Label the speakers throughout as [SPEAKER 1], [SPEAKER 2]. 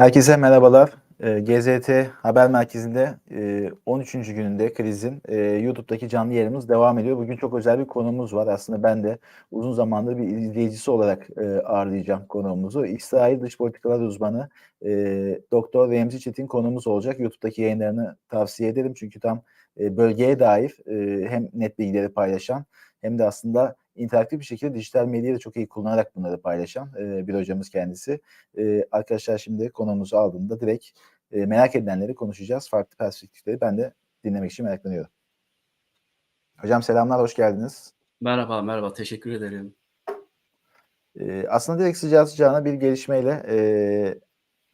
[SPEAKER 1] Herkese merhabalar. Eee, GZT Haber Merkezi'nde eee, 13. gününde krizin eee, YouTube'daki canlı yayınımız devam ediyor. Bugün çok özel bir konuğumuz var. Aslında ben de uzun zamandır bir izleyicisi olarak eee, ağırlayacağım konuğumuzu. İsrail Dış Politikalar Uzmanı Doktor Remzi Çetin konuğumuz olacak. YouTube'daki yayınlarını tavsiye ederim. Çünkü tam bölgeye dair hem net bilgileri paylaşan hem de aslında interaktif bir şekilde dijital medyayı da çok iyi kullanarak bunları paylaşan eee, bir hocamız kendisi. Eee, arkadaşlar şimdi konuğumuzu aldığında direkt eee, merak edilenleri konuşacağız. Farklı perspektifleri ben de dinlemek için meraklanıyorum. Hocam selamlar, hoş geldiniz.
[SPEAKER 2] Merhaba, merhaba. Teşekkür ederim.
[SPEAKER 1] Eee, aslında direkt sıcağı sıcağına bir gelişmeyle eee,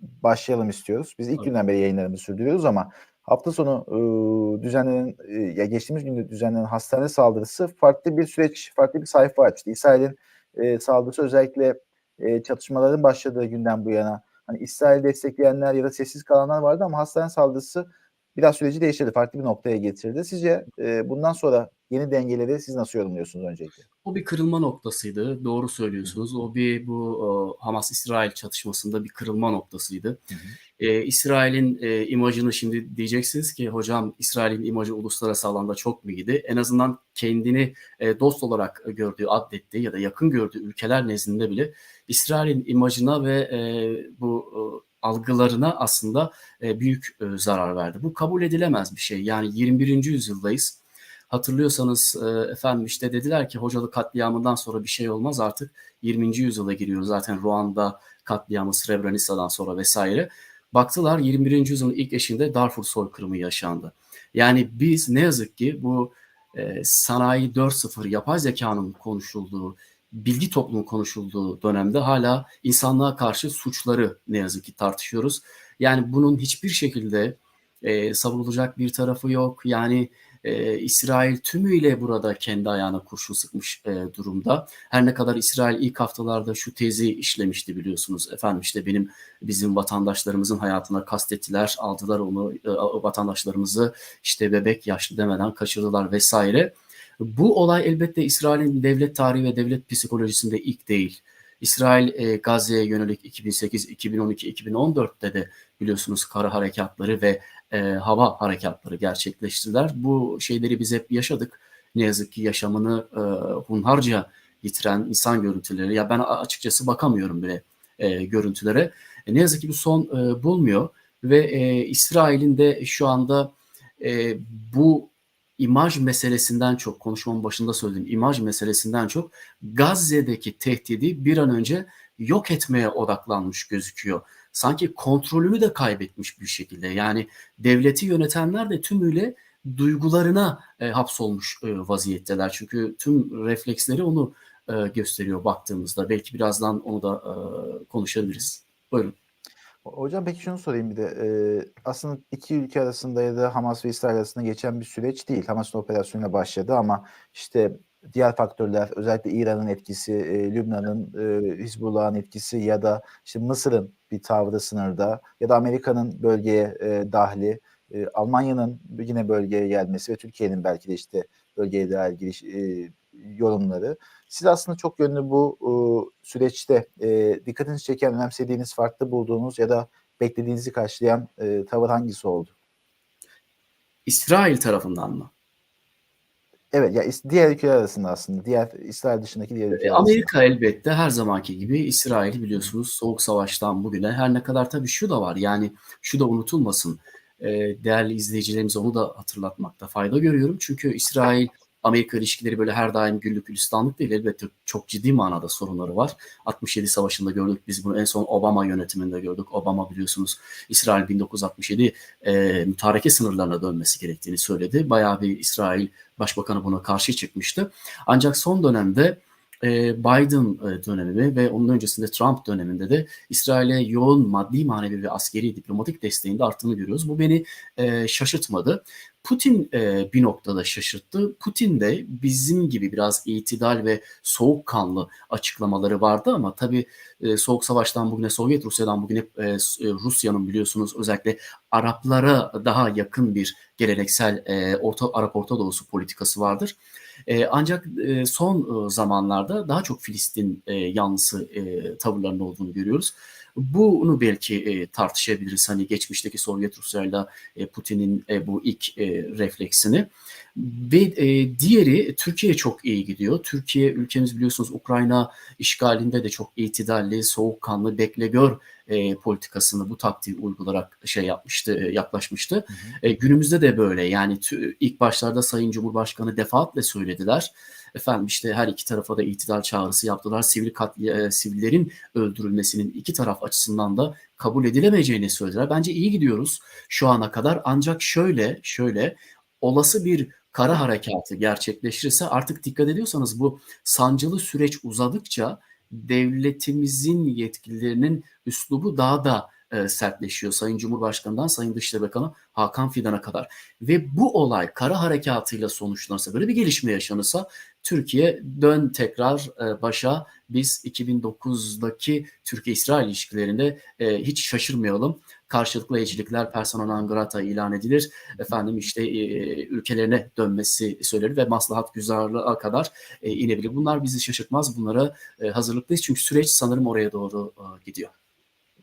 [SPEAKER 1] başlayalım istiyoruz. Biz ilk
[SPEAKER 2] Tabii.
[SPEAKER 1] günden beri yayınlarımızı sürdürüyoruz ama hafta sonu ııı, düzenlenen, eee, ya geçtiğimiz günde düzenlenen hastane saldırısı farklı bir süreç, farklı bir sayfa açtı. İsrail'in eee, saldırısı özellikle eee, çatışmaların başladığı günden bu yana hani İsrail'i destekleyenler ya da sessiz kalanlar vardı ama hastane saldırısı biraz süreci değiştirdi, farklı bir noktaya getirdi. Sizce eee, bundan sonra yeni dengeleri siz nasıl yorumluyorsunuz öncelikle?
[SPEAKER 2] O bir kırılma noktasıydı. Doğru
[SPEAKER 1] hı.
[SPEAKER 2] söylüyorsunuz. O bir bu Hamas-İsrail çatışmasında bir kırılma noktasıydı.
[SPEAKER 1] Hı hı.
[SPEAKER 2] Eee, İsrail'in eee, imajını şimdi diyeceksiniz ki hocam İsrail'in imajı uluslararası alanda çok mu iyiydi? En azından kendini eee, dost olarak gördüğü, addettiği ya da yakın gördüğü ülkeler nezdinde bile İsrail'in imajına ve eee, bu ııı, algılarına aslında eee, büyük eee, zarar verdi. Bu kabul edilemez bir şey. Yani 21. yüzyıldayız. Hatırlıyorsanız eee, efendim işte dediler ki Hocalı katliamından sonra bir şey olmaz artık 20. yüzyıla giriyoruz. Zaten Ruanda katliamı Srebrenica'dan sonra vesaire. Baktılar 21. yüzyılın ilk eşiğinde Darfur soykırımı yaşandı. Yani biz ne yazık ki bu eee, sanayi 4.0 yapay zekanın konuşulduğu, bilgi toplumu konuşulduğu dönemde hala insanlığa karşı suçları ne yazık ki tartışıyoruz. Yani bunun hiçbir şekilde eee, savunulacak bir tarafı yok. Yani eee, İsrail tümüyle burada kendi ayağına kurşun sıkmış eee, durumda. Her ne kadar İsrail ilk haftalarda şu tezi işlemişti biliyorsunuz. Efendim işte benim bizim vatandaşlarımızın hayatına kastettiler, aldılar onu eee, vatandaşlarımızı işte bebek yaşlı demeden kaçırdılar vesaire. Bu olay elbette İsrail'in devlet tarihi ve devlet psikolojisinde ilk değil. İsrail eee, Gazze'ye yönelik 2008, 2012, 2014'te de biliyorsunuz kara harekatları ve eee, hava harekatları gerçekleştirdiler. Bu şeyleri biz hep yaşadık. Ne yazık ki yaşamını eee, hunharca yitiren insan görüntüleri. Ya ben açıkçası bakamıyorum bile eee, görüntülere. E, ne yazık ki bu son eee, bulmuyor ve eee, İsrail'in de şu anda eee, bu imaj meselesinden çok konuşmamın başında söylediğim imaj meselesinden çok Gazze'deki tehdidi bir an önce yok etmeye odaklanmış gözüküyor. Sanki kontrolünü de kaybetmiş bir şekilde. Yani devleti yönetenler de tümüyle duygularına e, hapsolmuş e, vaziyetteler. Çünkü tüm refleksleri onu e, gösteriyor baktığımızda. Belki birazdan onu da e, konuşabiliriz. Buyurun.
[SPEAKER 1] Ho- Hocam peki şunu sorayım bir de. Eee, aslında iki ülke arasında ya da Hamas ve İsrail arasında geçen bir süreç değil. Hamas'ın operasyonuyla başladı ama işte diğer faktörler özellikle İran'ın etkisi, eee, Lübnan'ın, eee, Hizbullah'ın etkisi ya da işte Mısır'ın bir tavrı sınırda ya da Amerika'nın bölgeye eee, dahli, eee, Almanya'nın yine bölgeye gelmesi ve Türkiye'nin belki de işte bölgeye dahil giriş eee, yorumları. Siz aslında çok yönlü bu ııı, süreçte eee, dikkatinizi çeken, önemsediğiniz, farklı bulduğunuz ya da beklediğinizi karşılayan eee, tavır hangisi oldu?
[SPEAKER 2] İsrail tarafından mı?
[SPEAKER 1] Evet, ya diğer ülkeler arasında aslında, diğer İsrail dışındaki diğer
[SPEAKER 2] E,
[SPEAKER 1] ülkeler arasında.
[SPEAKER 2] Amerika elbette her zamanki gibi İsrail'i biliyorsunuz Soğuk Savaş'tan bugüne her ne kadar tabii şu da var yani şu da unutulmasın. E, değerli izleyicilerimize onu da hatırlatmakta fayda görüyorum. Çünkü İsrail Amerika ilişkileri böyle her daim güllük gülistanlık değil. Elbette çok ciddi manada sorunları var. 67 Savaşı'nda gördük biz bunu en son Obama yönetiminde gördük. Obama biliyorsunuz İsrail 1967 e, mütareke sınırlarına dönmesi gerektiğini söyledi. Bayağı bir İsrail Başbakanı buna karşı çıkmıştı. Ancak son dönemde Biden e, dönemi ve onun öncesinde Trump döneminde de İsrail'e yoğun maddi, manevi ve askeri diplomatik desteğin de arttığını görüyoruz. Bu beni e, şaşırtmadı. Putin e, bir noktada şaşırttı. Putin de bizim gibi biraz itidal ve soğukkanlı açıklamaları vardı ama tabii e, Soğuk Savaş'tan bugüne, Sovyet Rusya'dan bugüne e, e, Rusya'nın biliyorsunuz özellikle Araplara daha yakın bir geleneksel e, Orta Arap Orta Doğusu politikası vardır. E, ancak e, son e, zamanlarda daha çok Filistin e, yanlısı e, tavırlarının olduğunu görüyoruz. Bunu belki e, tartışabiliriz. Hani geçmişteki Sovyet Rusya'yla e, Putin'in e, bu ilk e, refleksini. Ve e, diğeri Türkiye çok iyi gidiyor. Türkiye ülkemiz biliyorsunuz Ukrayna işgalinde de çok itidalli, soğukkanlı, bekle gör e, politikasını bu taktiği uygularak şey yapmıştı, e, yaklaşmıştı. Hı hı. E, günümüzde de böyle. Yani tü, ilk başlarda Sayın Cumhurbaşkanı defaatle söylediler. Efendim işte her iki tarafa da itidal çağrısı yaptılar. Sivil katli, e, sivillerin öldürülmesinin iki taraf açısından da kabul edilemeyeceğini söylediler. Bence iyi gidiyoruz şu ana kadar. Ancak şöyle şöyle olası bir kara harekatı gerçekleşirse artık dikkat ediyorsanız bu sancılı süreç uzadıkça devletimizin yetkililerinin üslubu daha da e, sertleşiyor. Sayın Cumhurbaşkanı'ndan Sayın Dışişleri Bakanı Hakan Fidan'a kadar. Ve bu olay kara harekatıyla sonuçlanırsa, böyle bir gelişme yaşanırsa Türkiye dön tekrar e, başa biz 2009'daki Türkiye-İsrail ilişkilerinde e, hiç şaşırmayalım. Karşılıklı elçilikler persona non ilan edilir. Efendim işte e, ülkelerine dönmesi söylenir ve maslahat güzarlığa kadar inebilir. Bunlar bizi şaşırtmaz. Bunlara hazırlıklıyız. Çünkü süreç sanırım oraya doğru gidiyor.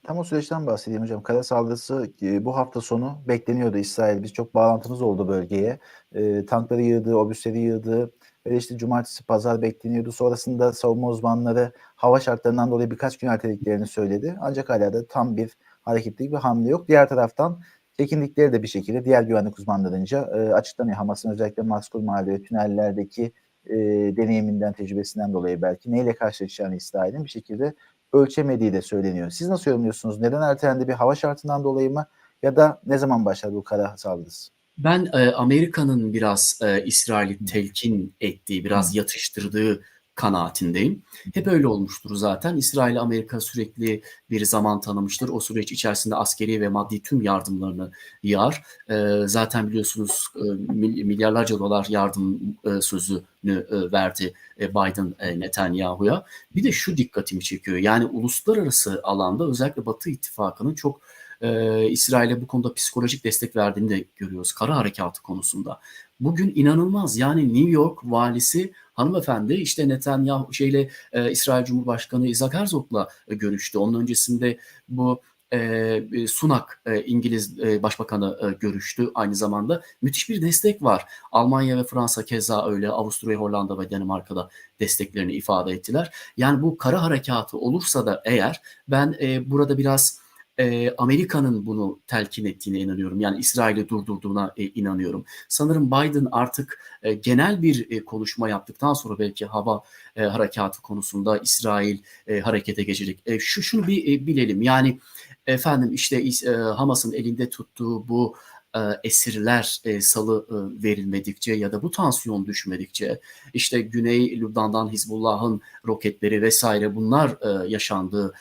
[SPEAKER 1] Tam o süreçten bahsedeyim hocam. Kara saldırısı bu hafta sonu bekleniyordu İsrail. Biz çok bağlantımız oldu bölgeye. E, tankları yığdı, obüsleri yığdı. Ve işte cumartesi, pazar bekleniyordu. Sonrasında savunma uzmanları hava şartlarından dolayı birkaç gün ertelediklerini söyledi. Ancak hala da tam bir hareketlilik ve hamle yok. Diğer taraftan çekindikleri de bir şekilde diğer güvenlik uzmanlarınca e, açıklanıyor. Hamas'ın özellikle Maskul Mahalle ve tünellerdeki e, deneyiminden, tecrübesinden dolayı belki neyle karşılaşacağını İsrail'in bir şekilde ölçemediği de söyleniyor. Siz nasıl yorumluyorsunuz? Neden ertelendi? Bir hava şartından dolayı mı? Ya da ne zaman başladı bu kara saldırısı?
[SPEAKER 2] Ben e, Amerika'nın biraz e, İsrail'i telkin ettiği, biraz yatıştırdığı kanaatindeyim. Hep öyle olmuştur zaten. İsrail Amerika sürekli bir zaman tanımıştır. O süreç içerisinde askeri ve maddi tüm yardımlarını yar. E, zaten biliyorsunuz e, milyarlarca dolar yardım e, sözünü e, verdi e, Biden e, Netanyahu'ya. Bir de şu dikkatimi çekiyor. Yani uluslararası alanda özellikle Batı ittifakının çok e, İsrail'e bu konuda psikolojik destek verdiğini de görüyoruz. Kara harekatı konusunda. Bugün inanılmaz yani New York valisi hanımefendi işte Netanyahu şeyle e, İsrail Cumhurbaşkanı Isaac Herzog'la e, görüştü. Onun öncesinde bu e, Sunak e, İngiliz e, Başbakanı e, görüştü aynı zamanda. Müthiş bir destek var. Almanya ve Fransa keza öyle. Avusturya, Hollanda ve Danimarka'da desteklerini ifade ettiler. Yani bu kara harekatı olursa da eğer ben e, burada biraz e, Amerika'nın bunu telkin ettiğine inanıyorum. Yani İsrail'i durdurduğuna e, inanıyorum. Sanırım Biden artık e, genel bir e, konuşma yaptıktan sonra belki hava e, harekatı konusunda İsrail e, harekete geçecek. E, şu şunu bir e, bilelim. Yani efendim işte e, Hamas'ın elinde tuttuğu bu e, esirler e, salı e, verilmedikçe ya da bu tansiyon düşmedikçe işte Güney Lübnan'dan Hizbullah'ın roketleri vesaire bunlar yaşandığı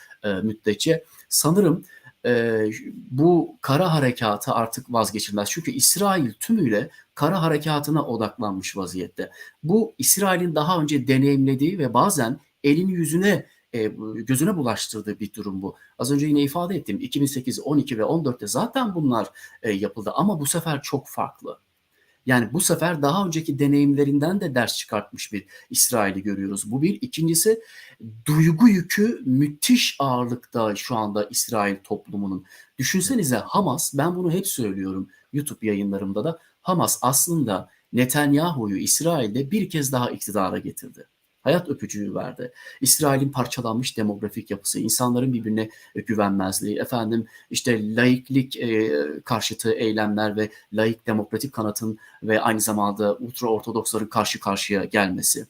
[SPEAKER 2] müddetçe sanırım e, bu kara harekatı artık vazgeçilmez. Çünkü İsrail tümüyle kara harekatına odaklanmış vaziyette. Bu İsrail'in daha önce deneyimlediği ve bazen elini yüzüne e, gözüne bulaştırdığı bir durum bu. Az önce yine ifade ettim 2008, 12 ve 14'te zaten bunlar e, yapıldı ama bu sefer çok farklı. Yani bu sefer daha önceki deneyimlerinden de ders çıkartmış bir İsrail'i görüyoruz. Bu bir. İkincisi duygu yükü müthiş ağırlıkta şu anda İsrail toplumunun. Düşünsenize Hamas, ben bunu hep söylüyorum YouTube yayınlarımda da, Hamas aslında Netanyahu'yu İsrail'de bir kez daha iktidara getirdi hayat öpücüğü verdi. İsrail'in parçalanmış demografik yapısı, insanların birbirine güvenmezliği, efendim işte laiklik e, karşıtı eylemler ve laik demokratik kanatın ve aynı zamanda ultra ortodoksların karşı karşıya gelmesi,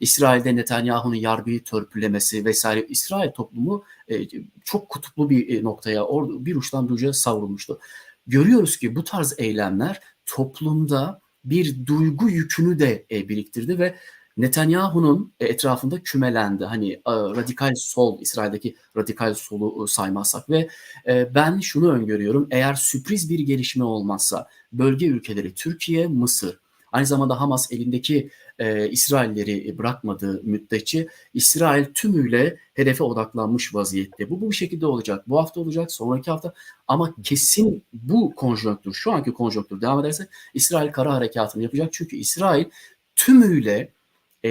[SPEAKER 2] İsrail'de Netanyahu'nun yargıyı törpülemesi vesaire İsrail toplumu e, çok kutuplu bir noktaya bir uçtan bir uca savrulmuştu. Görüyoruz ki bu tarz eylemler toplumda bir duygu yükünü de e, biriktirdi ve Netanyahu'nun e, etrafında kümelendi. Hani e, radikal sol, İsrail'deki radikal solu e, saymazsak ve ben şunu öngörüyorum. Eğer sürpriz bir gelişme olmazsa bölge ülkeleri Türkiye, Mısır, aynı zamanda Hamas elindeki e, İsrailleri bırakmadığı müddetçe İsrail tümüyle hedefe odaklanmış vaziyette. Bu bu şekilde olacak. Bu hafta olacak, sonraki hafta ama kesin bu konjonktür, şu anki konjonktür devam ederse İsrail kara harekatını yapacak. Çünkü İsrail tümüyle e,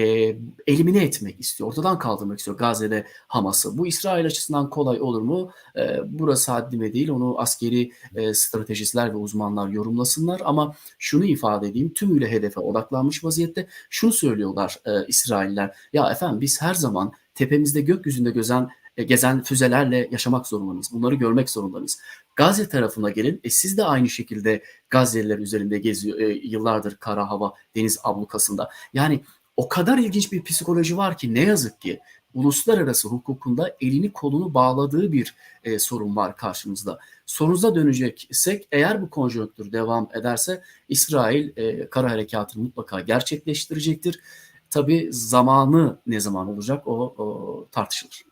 [SPEAKER 2] elimine etmek istiyor. Ortadan kaldırmak istiyor Gazze'de Hamas'ı. Bu İsrail açısından kolay olur mu? E, burası haddime değil. Onu askeri e, stratejistler ve uzmanlar yorumlasınlar. Ama şunu ifade edeyim. Tümüyle hedefe odaklanmış vaziyette. Şunu söylüyorlar e, İsrailler. Ya efendim biz her zaman tepemizde gökyüzünde gözen e, gezen füzelerle yaşamak zorundayız. Bunları görmek zorundayız. Gazze tarafına gelin. E, siz de aynı şekilde Gazze'liler üzerinde geziyor e, yıllardır kara hava deniz ablukasında. Yani o kadar ilginç bir psikoloji var ki ne yazık ki uluslararası hukukunda elini kolunu bağladığı bir e, sorun var karşımızda. Sorunuza döneceksek eğer bu konjonktür devam ederse İsrail e, kara harekatını mutlaka gerçekleştirecektir. Tabi zamanı ne zaman olacak o, o tartışılır.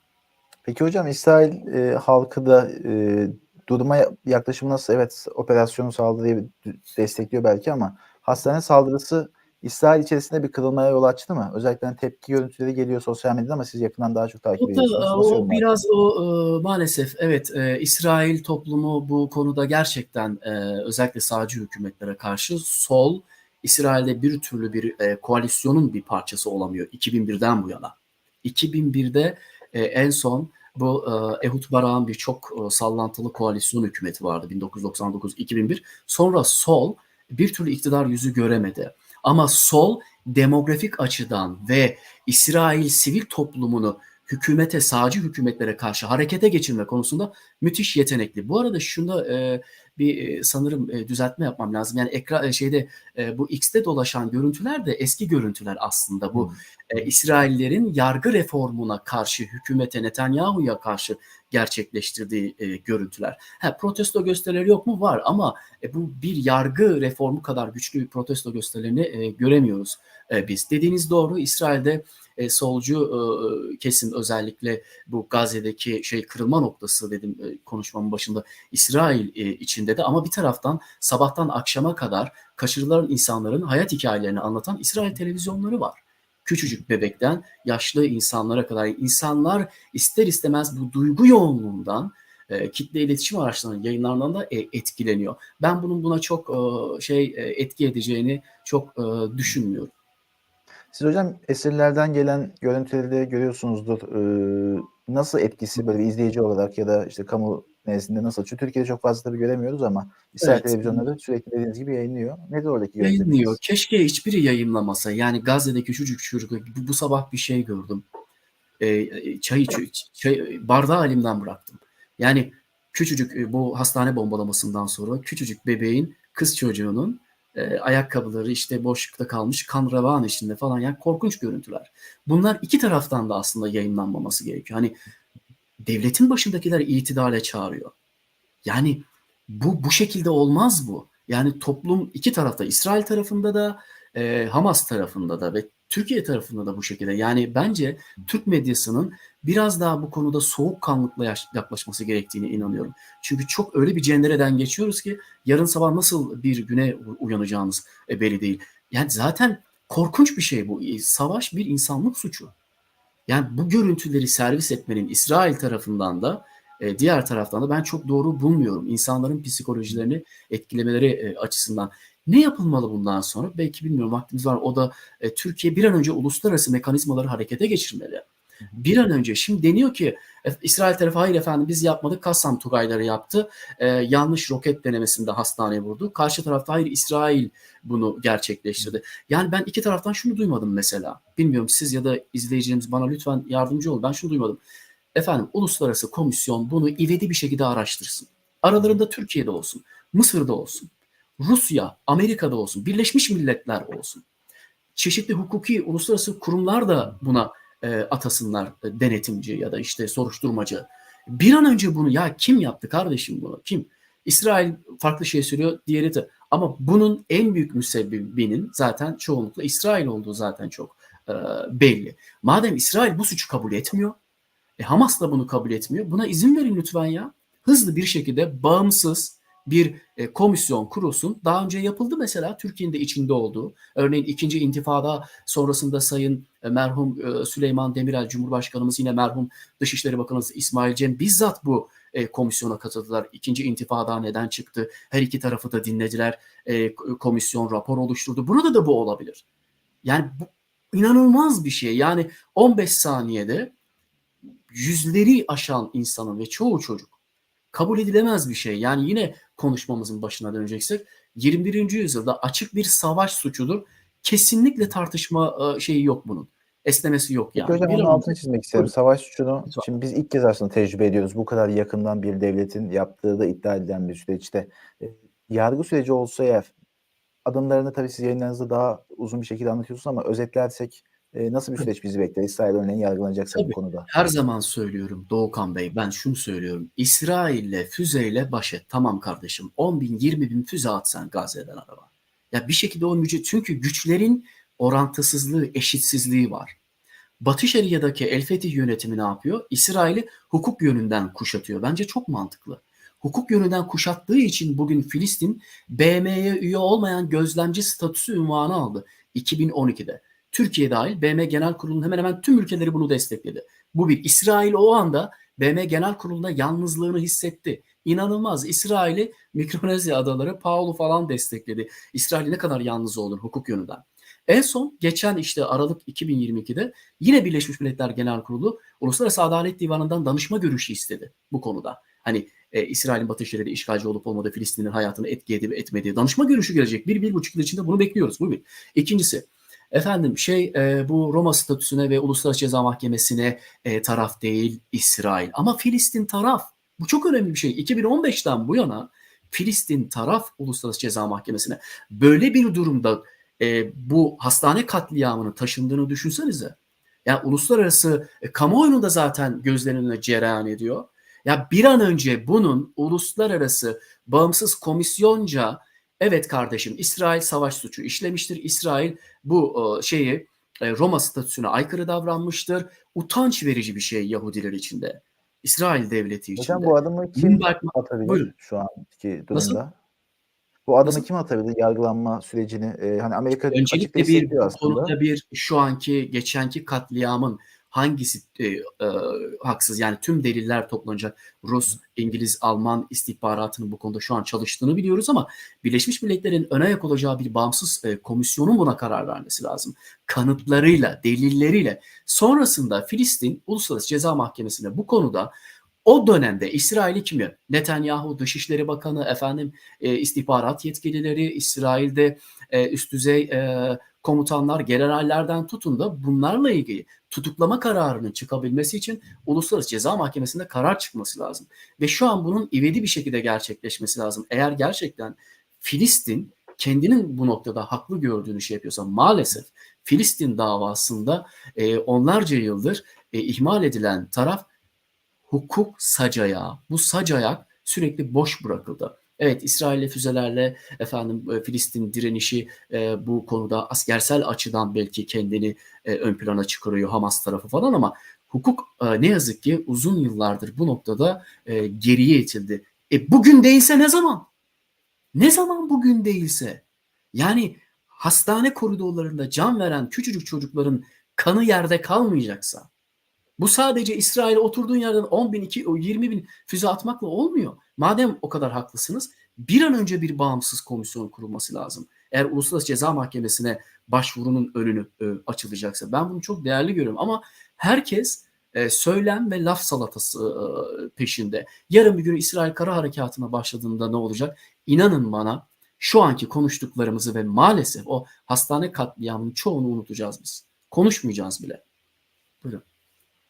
[SPEAKER 1] Peki hocam İsrail e, halkı da e, duruma yaklaşımı nasıl? Evet operasyonu saldırıyı destekliyor belki ama hastane saldırısı İsrail içerisinde bir kırılmaya yol açtı mı? Özellikle hani tepki görüntüleri geliyor sosyal medyada ama siz yakından daha çok takip
[SPEAKER 2] O,
[SPEAKER 1] ediyorsunuz. Nasıl
[SPEAKER 2] o biraz o e, maalesef evet e, İsrail toplumu bu konuda gerçekten e, özellikle sağcı hükümetlere karşı sol İsrail'de bir türlü bir e, koalisyonun bir parçası olamıyor 2001'den bu yana. 2001'de e, en son bu e, Ehud Barak'ın bir çok e, sallantılı koalisyon hükümeti vardı 1999-2001. Sonra sol bir türlü iktidar yüzü göremedi. Ama sol demografik açıdan ve İsrail sivil toplumunu hükümete, sağcı hükümetlere karşı harekete geçirme konusunda müthiş yetenekli. Bu arada şunda e, bir e, sanırım e, düzeltme yapmam lazım. Yani ekran e, şeyde e, bu X'te dolaşan görüntüler de eski görüntüler aslında. Bu e, İsraillerin yargı reformuna karşı, hükümete Netanyahu'ya karşı gerçekleştirdiği e, görüntüler. Ha, protesto gösterileri yok mu? Var ama e, bu bir yargı reformu kadar güçlü bir protesto gösterilerini e, göremiyoruz e, biz. Dediğiniz doğru. İsrail'de e, solcu e, kesim özellikle bu Gazze'deki şey kırılma noktası dedim e, konuşmamın başında İsrail e, içinde de ama bir taraftan sabahtan akşama kadar kaçırılan insanların hayat hikayelerini anlatan İsrail televizyonları var. Küçücük bebekten yaşlı insanlara kadar insanlar ister istemez bu duygu yoğunluğundan e, kitle iletişim araçlarının yayınlarından da e, etkileniyor. Ben bunun buna çok e, şey e, etki edeceğini çok e, düşünmüyorum.
[SPEAKER 1] Siz hocam esirlerden gelen görüntüleri de görüyorsunuzdur. Ee, nasıl etkisi böyle bir izleyici olarak ya da işte kamu nezdinde nasıl? Çünkü Türkiye'de çok fazla tabii göremiyoruz ama İsrail
[SPEAKER 2] Evet.
[SPEAKER 1] televizyonları sürekli dediğiniz gibi yayınlıyor. Nedir oradaki
[SPEAKER 2] Yayınlıyor. Keşke hiçbiri yayınlamasa. Yani Gazze'deki küçücük çocuk bu, bu sabah bir şey gördüm. Ee, çayı çay, bardağı elimden bıraktım. Yani küçücük e, bu hastane bombalamasından sonra küçücük bebeğin kız çocuğunun e, ayakkabıları işte boşlukta kalmış kan revan içinde falan yani korkunç görüntüler. Bunlar iki taraftan da aslında yayınlanmaması gerekiyor. Hani devletin başındakiler itidale çağırıyor. Yani bu bu şekilde olmaz bu. Yani toplum iki tarafta İsrail tarafında da e, Hamas tarafında da ve Türkiye tarafında da bu şekilde. Yani bence Türk medyasının biraz daha bu konuda soğukkanlıkla yaklaşması gerektiğine inanıyorum. Çünkü çok öyle bir cendereden geçiyoruz ki yarın sabah nasıl bir güne uyanacağımız e, belli değil. Yani zaten korkunç bir şey bu. Savaş bir insanlık suçu. Yani bu görüntüleri servis etmenin İsrail tarafından da e, diğer taraftan da ben çok doğru bulmuyorum. İnsanların psikolojilerini etkilemeleri e, açısından. Ne yapılmalı bundan sonra? Belki bilmiyorum vaktimiz var. O da e, Türkiye bir an önce uluslararası mekanizmaları harekete geçirmeli. Bir an önce şimdi deniyor ki İsrail tarafı hayır efendim biz yapmadık Kassam Tugayları yaptı. Ee, yanlış roket denemesinde hastaneye vurdu. Karşı tarafta hayır İsrail bunu gerçekleştirdi. Yani ben iki taraftan şunu duymadım mesela. Bilmiyorum siz ya da izleyicilerimiz bana lütfen yardımcı olun. Ben şunu duymadım. Efendim uluslararası komisyon bunu ivedi bir şekilde araştırsın. Aralarında Türkiye'de olsun, Mısır'da olsun, Rusya, Amerika'da olsun, Birleşmiş Milletler olsun. Çeşitli hukuki uluslararası kurumlar da buna e, atasınlar e, denetimci ya da işte soruşturmacı. Bir an önce bunu ya kim yaptı kardeşim bunu? Kim? İsrail farklı şey söylüyor, diğeri de. Ama bunun en büyük müsebbibinin zaten çoğunlukla İsrail olduğu zaten çok e, belli. Madem İsrail bu suçu kabul etmiyor, e, Hamas da bunu kabul etmiyor. Buna izin verin lütfen ya. Hızlı bir şekilde bağımsız, bir e, komisyon kurulsun. Daha önce yapıldı mesela Türkiye'nin de içinde olduğu. Örneğin ikinci intifada sonrasında Sayın e, merhum e, Süleyman Demirel Cumhurbaşkanımız yine merhum Dışişleri Bakanımız İsmail Cem bizzat bu e, komisyona katıldılar. İkinci intifada neden çıktı? Her iki tarafı da dinlediler. E, komisyon rapor oluşturdu. Burada da bu olabilir. Yani bu inanılmaz bir şey. Yani 15 saniyede yüzleri aşan insanın ve çoğu çocuk kabul edilemez bir şey. Yani yine konuşmamızın başına döneceksek 21. yüzyılda açık bir savaş suçudur. Kesinlikle tartışma e, şeyi yok bunun. Esnemesi yok yani. Bir
[SPEAKER 1] onun altını çizmek isterim.
[SPEAKER 2] Buyurun.
[SPEAKER 1] Savaş suçunu şimdi biz ilk kez aslında tecrübe ediyoruz. Bu kadar yakından bir devletin yaptığı da iddia edilen bir süreçte. E, yargı süreci olsa eğer adımlarını tabii siz yayınlarınızda daha uzun bir şekilde anlatıyorsunuz ama özetlersek e, nasıl bir süreç bizi bekler? İsrail örneğin yargılanacaksa bu konuda.
[SPEAKER 2] Her zaman söylüyorum Doğukan Bey ben şunu söylüyorum. İsrail'le füzeyle baş et. Tamam kardeşim 10 bin 20 bin füze at sen Gazze'den araba. Ya bir şekilde o müce çünkü güçlerin orantısızlığı, eşitsizliği var. Batı Şeria'daki El Fetih yönetimi ne yapıyor? İsrail'i hukuk yönünden kuşatıyor. Bence çok mantıklı. Hukuk yönünden kuşattığı için bugün Filistin BM'ye üye olmayan gözlemci statüsü ünvanı aldı 2012'de. Türkiye dahil BM Genel Kurulu'nun hemen hemen tüm ülkeleri bunu destekledi. Bu bir. İsrail o anda BM Genel Kurulu'nda yalnızlığını hissetti. İnanılmaz. İsrail'i Mikronezya adaları, Paulu falan destekledi. İsrail ne kadar yalnız olur hukuk yönünden. En son geçen işte Aralık 2022'de yine Birleşmiş Milletler Genel Kurulu Uluslararası Adalet Divanı'ndan danışma görüşü istedi bu konuda. Hani e, İsrail'in Batı Şeria'da işgalci olup olmadığı Filistin'in hayatını etki edip etmediği danışma görüşü gelecek. Bir, bir buçuk yıl içinde bunu bekliyoruz. Bu bir. İkincisi efendim şey e, bu Roma statüsüne ve Uluslararası Ceza Mahkemesi'ne e, taraf değil İsrail. Ama Filistin taraf. Bu çok önemli bir şey. 2015'ten bu yana Filistin taraf Uluslararası Ceza Mahkemesi'ne. Böyle bir durumda e, bu hastane katliamının taşındığını düşünsenize. Ya uluslararası e, kamuoyunu da zaten gözlerinin önüne cereyan ediyor. Ya bir an önce bunun uluslararası bağımsız komisyonca evet kardeşim İsrail savaş suçu işlemiştir. İsrail bu e, şeyi e, Roma statüsüne aykırı davranmıştır. Utanç verici bir şey Yahudiler içinde. İsrail devleti içinde.
[SPEAKER 1] Hocam bu adımı kim
[SPEAKER 2] Bloomberg-
[SPEAKER 1] atabilir
[SPEAKER 2] Buyurun.
[SPEAKER 1] şu anki
[SPEAKER 2] Nasıl?
[SPEAKER 1] durumda? Bu adımı
[SPEAKER 2] Nasıl?
[SPEAKER 1] kim atabilir yargılanma sürecini? E, hani Amerika
[SPEAKER 2] Öncelikle bir
[SPEAKER 1] aslında.
[SPEAKER 2] konuda bir şu anki geçenki katliamın hangisi e, e, haksız yani tüm deliller toplanacak Rus, İngiliz, Alman istihbaratının bu konuda şu an çalıştığını biliyoruz ama Birleşmiş Milletler'in ön ayak olacağı bir bağımsız e, komisyonun buna karar vermesi lazım. Kanıtlarıyla, delilleriyle. Sonrasında Filistin Uluslararası Ceza Mahkemesi'ne bu konuda o dönemde İsrail'i kim ya? Netanyahu Dışişleri Bakanı, efendim e, istihbarat yetkilileri, İsrail'de e, üst düzey e, komutanlar, generallerden tutun da bunlarla ilgili tutuklama kararının çıkabilmesi için Uluslararası Ceza Mahkemesi'nde karar çıkması lazım. Ve şu an bunun ivedi bir şekilde gerçekleşmesi lazım. Eğer gerçekten Filistin kendinin bu noktada haklı gördüğünü şey yapıyorsa maalesef Filistin davasında e, onlarca yıldır e, ihmal edilen taraf hukuk sacayağı. Bu sacayak sürekli boş bırakıldı. Evet İsrail'le füzelerle efendim e, Filistin direnişi e, bu konuda askersel açıdan belki kendini e, ön plana çıkarıyor Hamas tarafı falan ama hukuk e, ne yazık ki uzun yıllardır bu noktada e, geriye itildi. E bugün değilse ne zaman? Ne zaman bugün değilse? Yani hastane koridorlarında can veren küçücük çocukların kanı yerde kalmayacaksa bu sadece İsrail'e oturduğun yerden 10 bin, 2, 20 bin füze atmakla olmuyor. Madem o kadar haklısınız bir an önce bir bağımsız komisyon kurulması lazım. Eğer Uluslararası Ceza Mahkemesi'ne başvurunun önünü e, açılacaksa ben bunu çok değerli görüyorum ama herkes e, söylem ve laf salatası e, peşinde. Yarın bir gün İsrail kara harekatına başladığında ne olacak? İnanın bana şu anki konuştuklarımızı ve maalesef o hastane katliamının çoğunu unutacağız biz. Konuşmayacağız bile. Buyurun.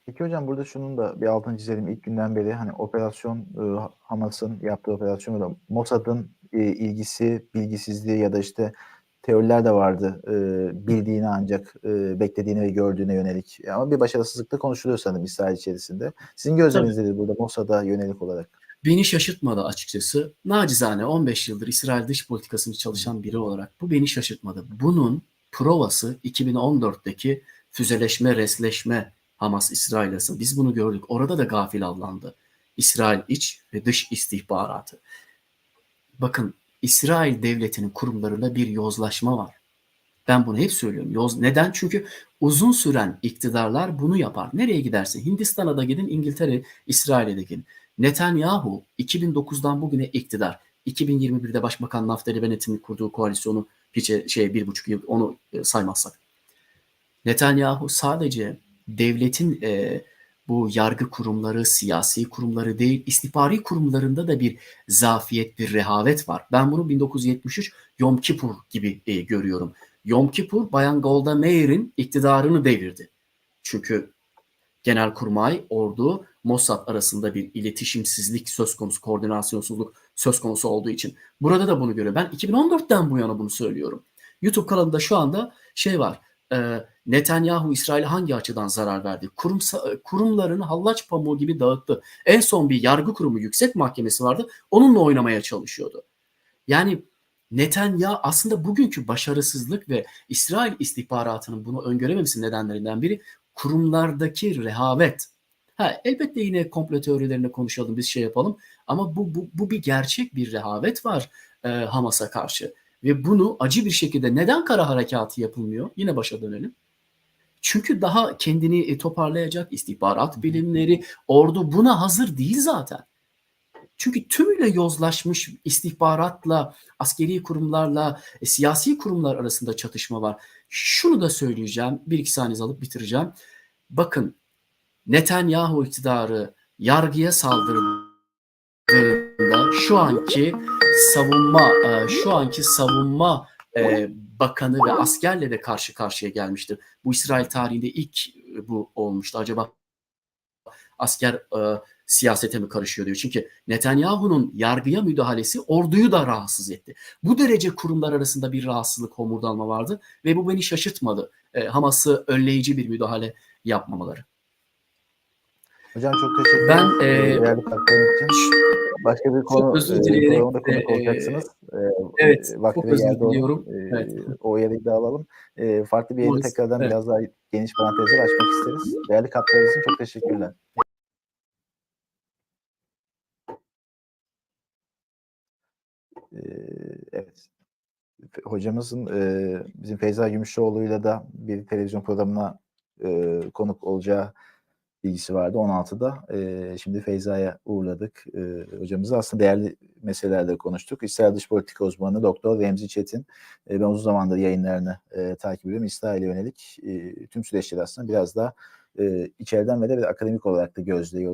[SPEAKER 1] Peki hocam burada şunun da bir altını çizelim. İlk günden beri hani operasyon e, Hamas'ın yaptığı operasyon da Mossad'ın e, ilgisi, bilgisizliği ya da işte teoriler de vardı. E, bildiğini ancak e, beklediğini ve gördüğüne yönelik. Ama bir başarısızlık da konuşuluyor sanırım İsrail içerisinde. Sizin gözleminiz nedir burada Mossad'a yönelik olarak?
[SPEAKER 2] Beni şaşırtmadı açıkçası. Nacizane 15 yıldır İsrail dış politikasını çalışan biri olarak bu beni şaşırtmadı. Bunun provası 2014'teki füzeleşme, resleşme Hamas İsrail arasında. Biz bunu gördük. Orada da gafil avlandı. İsrail iç ve dış istihbaratı. Bakın İsrail devletinin kurumlarında bir yozlaşma var. Ben bunu hep söylüyorum. Yoz neden? Çünkü uzun süren iktidarlar bunu yapar. Nereye gidersin? Hindistan'a da gidin, İngiltere, İsrail'e de gidin. Netanyahu 2009'dan bugüne iktidar. 2021'de Başbakan Naftali Bennett'in kurduğu koalisyonu hiç şey bir buçuk yıl onu saymazsak. Netanyahu sadece devletin e, bu yargı kurumları, siyasi kurumları değil, istihbari kurumlarında da bir zafiyet, bir rehavet var. Ben bunu 1973 Yom Kippur gibi e, görüyorum. Yom Kippur Bayan Golda Meir'in iktidarını devirdi. Çünkü Genelkurmay, ordu, Mossad arasında bir iletişimsizlik söz konusu, koordinasyonsuzluk söz konusu olduğu için. Burada da bunu görüyorum. Ben 2014'ten bu yana bunu söylüyorum. YouTube kanalında şu anda şey var. E, Netanyahu İsrail'e hangi açıdan zarar verdi? Kurumsa, kurumlarını hallaç pamuğu gibi dağıttı. En son bir yargı kurumu yüksek mahkemesi vardı. Onunla oynamaya çalışıyordu. Yani Netanyahu aslında bugünkü başarısızlık ve İsrail istihbaratının bunu öngörememesi nedenlerinden biri kurumlardaki rehavet. Ha, elbette yine komplo teorilerine konuşalım, biz şey yapalım ama bu, bu, bu bir gerçek bir rehavet var e, Hamas'a karşı. Ve bunu acı bir şekilde neden kara harekatı yapılmıyor? Yine başa dönelim. Çünkü daha kendini toparlayacak istihbarat bilimleri, ordu buna hazır değil zaten. Çünkü tümüyle yozlaşmış istihbaratla, askeri kurumlarla, e, siyasi kurumlar arasında çatışma var. Şunu da söyleyeceğim, bir iki saniye alıp bitireceğim. Bakın Netanyahu iktidarı yargıya saldırdığında şu anki savunma, e, şu anki savunma e, bakanı ve askerle de karşı karşıya gelmiştir. Bu İsrail tarihinde ilk bu olmuştu. Acaba asker e, siyasete mi karışıyor diyor. Çünkü Netanyahu'nun yargıya müdahalesi orduyu da rahatsız etti. Bu derece kurumlar arasında bir rahatsızlık, homurdanma vardı ve bu beni şaşırtmadı. E, Hamas'ı önleyici bir müdahale yapmamaları.
[SPEAKER 1] Hocam çok teşekkür
[SPEAKER 2] Ben,
[SPEAKER 1] ederim.
[SPEAKER 2] e,
[SPEAKER 1] Değerli katkılarınız için. Başka bir konu,
[SPEAKER 2] özür
[SPEAKER 1] e,
[SPEAKER 2] dileyerek
[SPEAKER 1] programda konuk
[SPEAKER 2] de, e,
[SPEAKER 1] olacaksınız. E,
[SPEAKER 2] evet,
[SPEAKER 1] e, vakti
[SPEAKER 2] çok
[SPEAKER 1] ve
[SPEAKER 2] özür diliyorum.
[SPEAKER 1] e,
[SPEAKER 2] Evet.
[SPEAKER 1] O yeri de alalım. E, farklı bir yeri tekrardan
[SPEAKER 2] evet.
[SPEAKER 1] biraz daha geniş parantezler açmak isteriz. Değerli katkılarınız için çok teşekkürler. E, evet. Hocamızın e, bizim Feyza Gümüşoğlu'yla da bir televizyon programına e, konuk olacağı bilgisi vardı 16'da. E, şimdi Feyza'ya uğurladık. E, hocamızı aslında değerli meselelerde konuştuk. İsrail Dış Politika Uzmanı Doktor Remzi Çetin. E, ben uzun zamandır yayınlarını e, takip ediyorum. İsrail'e yönelik e, tüm süreçleri aslında biraz daha e, içeriden ve de akademik olarak da gözle.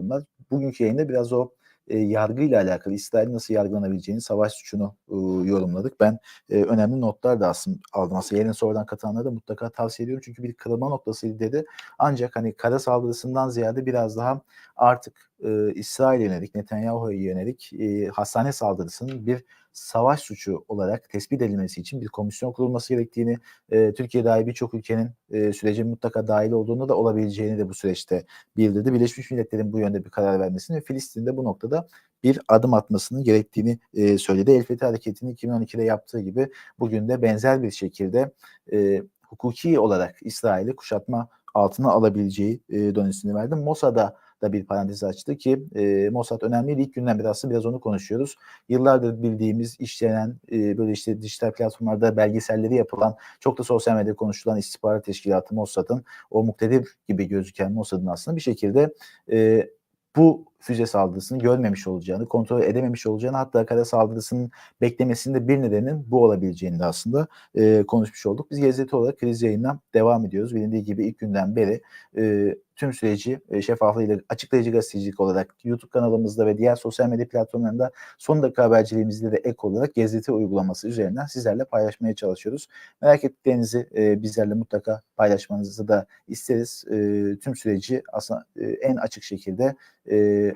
[SPEAKER 1] Bugünkü yayında biraz o e, yargıyla alakalı İsrail'in nasıl yargılanabileceğini, savaş suçunu e, yorumladık. Ben e, önemli notlar da aslında aldım. Aslında yerine sonradan katılanlara da mutlaka tavsiye ediyorum. Çünkü bir kırılma noktasıydı dedi. Ancak hani kara saldırısından ziyade biraz daha artık e, İsrail'e yönelik, Netanyahu'ya yönelik e, hastane saldırısının bir savaş suçu olarak tespit edilmesi için bir komisyon kurulması gerektiğini, e, Türkiye dahil birçok ülkenin e, sürece mutlaka dahil olduğunu da olabileceğini de bu süreçte bildirdi. Birleşmiş Milletler'in bu yönde bir karar vermesini ve Filistin'de bu noktada bir adım atmasının gerektiğini e, söyledi. El Fethi Hareketi'nin 2012'de yaptığı gibi bugün de benzer bir şekilde e, hukuki olarak İsrail'i kuşatma altına alabileceği e, dönüşünü verdi. Mossad'a da bir parantez açtı ki e, Mossad önemli ilk günden beri aslında biraz onu konuşuyoruz. Yıllardır bildiğimiz işlenen e, böyle işte dijital platformlarda belgeselleri yapılan çok da sosyal medyada konuşulan istihbarat teşkilatı Mossad'ın o muktedir gibi gözüken Mossad'ın aslında bir şekilde e, bu füze saldırısını görmemiş olacağını, kontrol edememiş olacağını hatta kara saldırısının beklemesinde bir nedenin bu olabileceğini de aslında e, konuşmuş olduk. Biz GZT olarak kriz yayınına devam ediyoruz. Bilindiği gibi ilk günden beri e, tüm süreci e, şeffaflığıyla açıklayıcı gazetecilik olarak YouTube kanalımızda ve diğer sosyal medya platformlarında son dakika haberciliğimizde de ek olarak GZT uygulaması üzerinden sizlerle paylaşmaya çalışıyoruz. Merak ettiklerinizi e, bizlerle mutlaka paylaşmanızı da isteriz. E, tüm süreci aslında e, en açık şekilde e,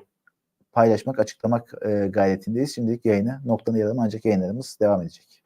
[SPEAKER 1] paylaşmak, açıklamak e, gayretindeyiz. Şimdilik yayını noktanı yaralım ancak yayınlarımız devam edecek.